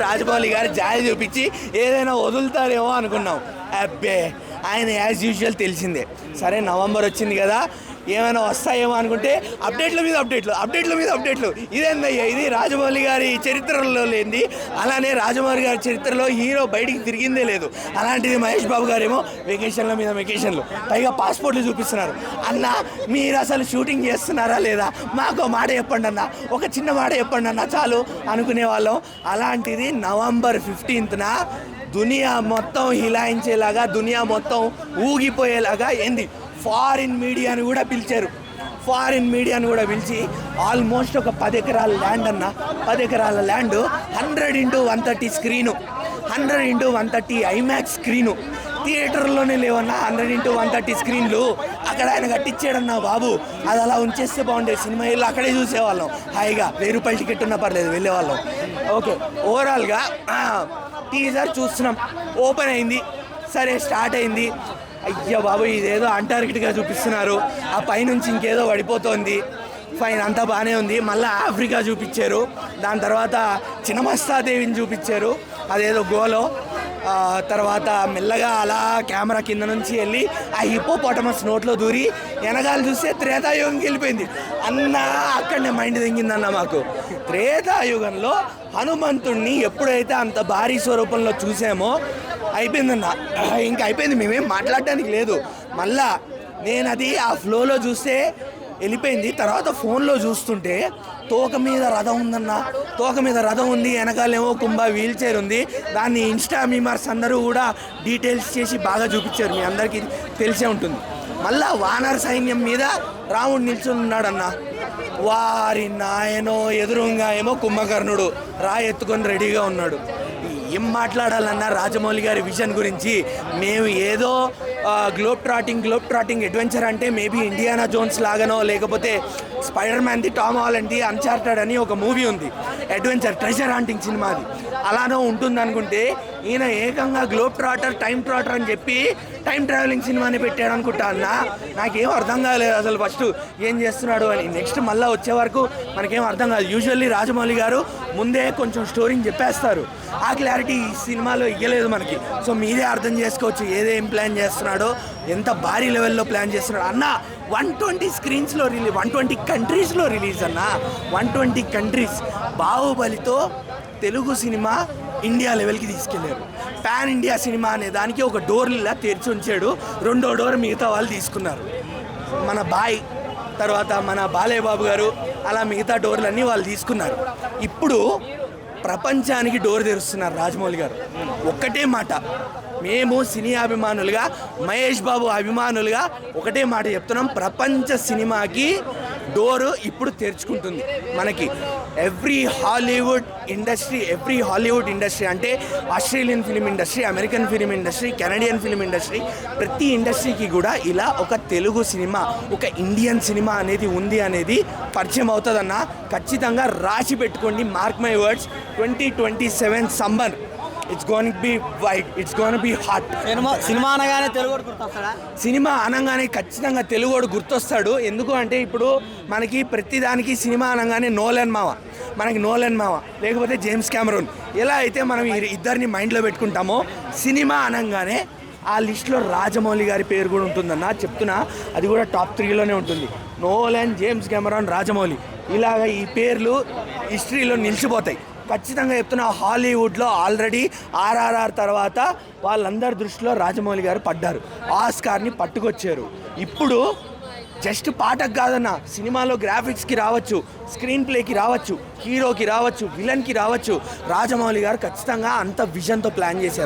రాజమౌళి గారు జాయి చూపించి ఏదైనా వదులుతారేమో అనుకున్నాం. అబ్బే. ఆయన యాజ్ యూజువల్ తెలిసిందే. సరే నవంబర్ వచ్చింది కదా ఏమైనా వస్తాయేమో అనుకుంటే అప్డేట్ల మీద అప్డేట్లు అప్డేట్ల మీద అప్డేట్లు. ఇదేందయ్యా ఇది? రాజమౌళి గారి చరిత్రలో లేనిది. అలానే రాజమౌళి గారి చరిత్రలో హీరో బయటికి తిరిగిందే లేదు. అలాంటిది మహేష్ బాబు గారేమో వెకేషన్ల మీద వెకేషన్లు పైగా పాస్పోర్ట్లు చూపిస్తున్నారు. అన్న మీరు అసలు షూటింగ్ చేస్తున్నారా లేదా? మాకు మాట చెప్పండి అన్న. ఒక చిన్న మాట చెప్పండి అన్న చాలు అనుకునే వాళ్ళం. అలాంటిది నవంబర్ ఫిఫ్టీన్త్న దునియా మొత్తం హిలాయించేలాగా దునియా మొత్తం ఊగిపోయేలాగా ఏంది? ఫారిన్ మీడియాని కూడా పిలిచారు. ఫారిన్ మీడియాని కూడా పిలిచి ఆల్మోస్ట్ ఒక పది ఎకరాల ల్యాండ్ అన్న పది ఎకరాల land hundred into one thirty screen hundred into one thirty IMAX screen థియేటర్లోనే లేవన్నా హండ్రెడ్ ఇంటూ వన్ థర్టీ స్క్రీన్లు అక్కడ ఆయన కట్టించాడన్న బాబు. అది అలా ఉంచేస్తే బాగుండేది. సినిమా వెళ్ళి అక్కడే చూసేవాళ్ళం. హాయిగా వెయ్యి రూపాయల టికెట్ ఉన్నా పర్లేదు వెళ్ళేవాళ్ళం. ఓకే ఓవరాల్గా ఈసారి చూస్తున్నాం. ఓపెన్ అయింది. సరే స్టార్ట్ అయింది. అయ్యా బాబు ఇదేదో అంటార్కిటిగా చూపిస్తున్నారు. ఆ పైనుంచి ఇంకేదో పడిపోతోంది. ఫైన్ అంతా బాగానే ఉంది. మళ్ళీ ఆఫ్రికా చూపించారు. దాని తర్వాత చిన్నమస్తాదేవిని చూపించారు. అదేదో గోలో. తర్వాత మెల్లగా అలా కెమెరా కింద నుంచి వెళ్ళి ఆ హిపోపాటమస్ నోట్లో దూరి వెనకాల చూస్తే త్రేతాయుగంకి వెళ్ళిపోయింది. అన్న అక్కడనే మైండ్ తెంగిందన్న మాకు. త్రేతాయుగంలో హనుమంతుణ్ణి ఎప్పుడైతే అంత భారీ స్వరూపంలో చూసామో అయిపోయిందన్న. ఇంకా అయిపోయింది మేమేం మాట్లాడడానికి లేదు. మళ్ళా నేను అది ఆ ఫ్లోలో చూస్తే వెళ్ళిపోయింది. తర్వాత ఫోన్లో చూస్తుంటే తోక మీద రథం ఉందన్న తోక మీద రథం ఉంది వెనకాలేమో కుంభ వీల్ చైర్ ఉంది. దాన్ని ఇన్స్టా మీమర్స్ అందరూ కూడా డీటెయిల్స్ చేసి బాగా చూపించారు. మీ అందరికీ తెలిసే ఉంటుంది. మళ్ళా వానర్ సైన్యం మీద రాముడు నిల్చుని ఉన్నాడన్న. వారి నాయనో ఎదురుగా ఏమో కుంభకర్ణుడు రా ఎత్తుకొని రెడీగా ఉన్నాడు. ఏం మాట్లాడాలన్నా రాజమౌళి గారి విజన్ గురించి? మేము ఏదో globe trotting globe trotting adventure అంటే మేబీ ఇండియానా జోన్స్ లాగానో లేకపోతే స్పైడర్ మ్యాన్ది టామ్ హాలండ్ది అన్చార్టెడ్ అని ఒక మూవీ ఉంది. అడ్వెంచర్ ట్రెజర్ హంటింగ్ సినిమాది. అలానో ఉంటుంది అనుకుంటే ఈయన ఏకంగా గ్లోబ్ ట్రాటర్ టైం ట్రాటర్ అని చెప్పి టైం ట్రావెలింగ్ సినిమాని పెట్టాడు అనుకుంటా అన్న. నాకేం అర్థం కాలేదు అసలు ఫస్ట్ ఏం చేస్తున్నాడు అని. నెక్స్ట్ మళ్ళీ వచ్చే వరకు మనకేం అర్థం కాదు. యూజువల్లీ రాజమౌళి గారు ముందే కొంచెం స్టోరీని చెప్పేస్తారు. ఆ క్లారిటీ ఈ సినిమాలో ఇవ్వలేదు మనకి. సో మీరే అర్థం చేసుకోవచ్చు ఏదేం ప్లాన్ చేస్తున్నాడో ఎంత భారీ లెవెల్లో ప్లాన్ చేస్తున్నాడు. అన్న వన్ ట్వంటీ స్క్రీన్స్లో రిలీజ్ వన్ ట్వంటీ కంట్రీస్లో రిలీజ్ అన్న. One twenty countries. బాహుబలితో Telugu cinema India లెవెల్కి తీసుకెళ్ళారు. పాన్ ఇండియా సినిమా అనే దానికి ఒక డోర్ ఇలా తెరిచి ఉంచాడు. రెండో డోర్ మిగతా వాళ్ళు తీసుకున్నారు. మన బాయ్ తర్వాత మన బాలయ్య బాబు గారు అలా మిగతా డోర్లన్నీ వాళ్ళు తీసుకున్నారు. ఇప్పుడు ప్రపంచానికి డోర్ తెరుస్తున్నారు రాజమౌళి గారు. ఒక్కటే మాట. మేము సినీ అభిమానులుగా మహేష్ బాబు అభిమానులుగా ఒకటే మాట చెప్తున్నాం. ప్రపంచ సినిమాకి డోరు ఇప్పుడు తెరుచుకుంటుంది. మనకి every Hollywood industry every Hollywood industry అంటే Australian film industry American film industry Canadian film industry ప్రతి ఇండస్ట్రీకి కూడా ఇలా ఒక తెలుగు సినిమా ఒక ఇండియన్ సినిమా అనేది ఉంది అనేది పరిచయం అవుతుందన్న. ఖచ్చితంగా రాసి పెట్టుకోండి mark my words twenty twenty seven summer it's gonna be white it's gonna be hot cinema cinema అనగానే తెలుగు గుర్తొస్తాడా? సినిమా అనగానే ఖచ్చితంగా తెలుగువాడు గుర్తొస్తాడు. ఎందుకు అంటే ఇప్పుడు మనకి ప్రతిదానికి సినిమా అనగానే నోలెన్ మావ మనకి నోలన్ మావ లేకపోతే జేమ్స్ క్యామరూన్. ఎలా అయితే మనం ఇద్దరిని మైండ్లో పెట్టుకుంటామో సినిమా అనగానే ఆ లిస్ట్లో రాజమౌళి గారి పేరు కూడా ఉంటుందన్న చెప్తున్నా. అది కూడా టాప్ త్రీలోనే ఉంటుంది. Nolan James Cameron Rajamouli. ఇలాగ ఈ పేర్లు హిస్టరీలో నిలిచిపోతాయి. ఖచ్చితంగా చెప్తున్నా హాలీవుడ్లో ఆల్రెడీ ఆర్ఆర్ఆర్ తర్వాత వాళ్ళందరి దృష్టిలో రాజమౌళి గారు పడ్డారు. ఆస్కార్ని పట్టుకొచ్చారు. ఇప్పుడు జస్ట్ పాటకు కాదన్న సినిమాలో గ్రాఫిక్స్కి రావచ్చు స్క్రీన్ ప్లేకి రావచ్చు హీరోకి రావచ్చు విలన్కి రావచ్చు. రాజమౌళి గారు ఖచ్చితంగా అంత విజన్తో ప్లాన్ చేశారు.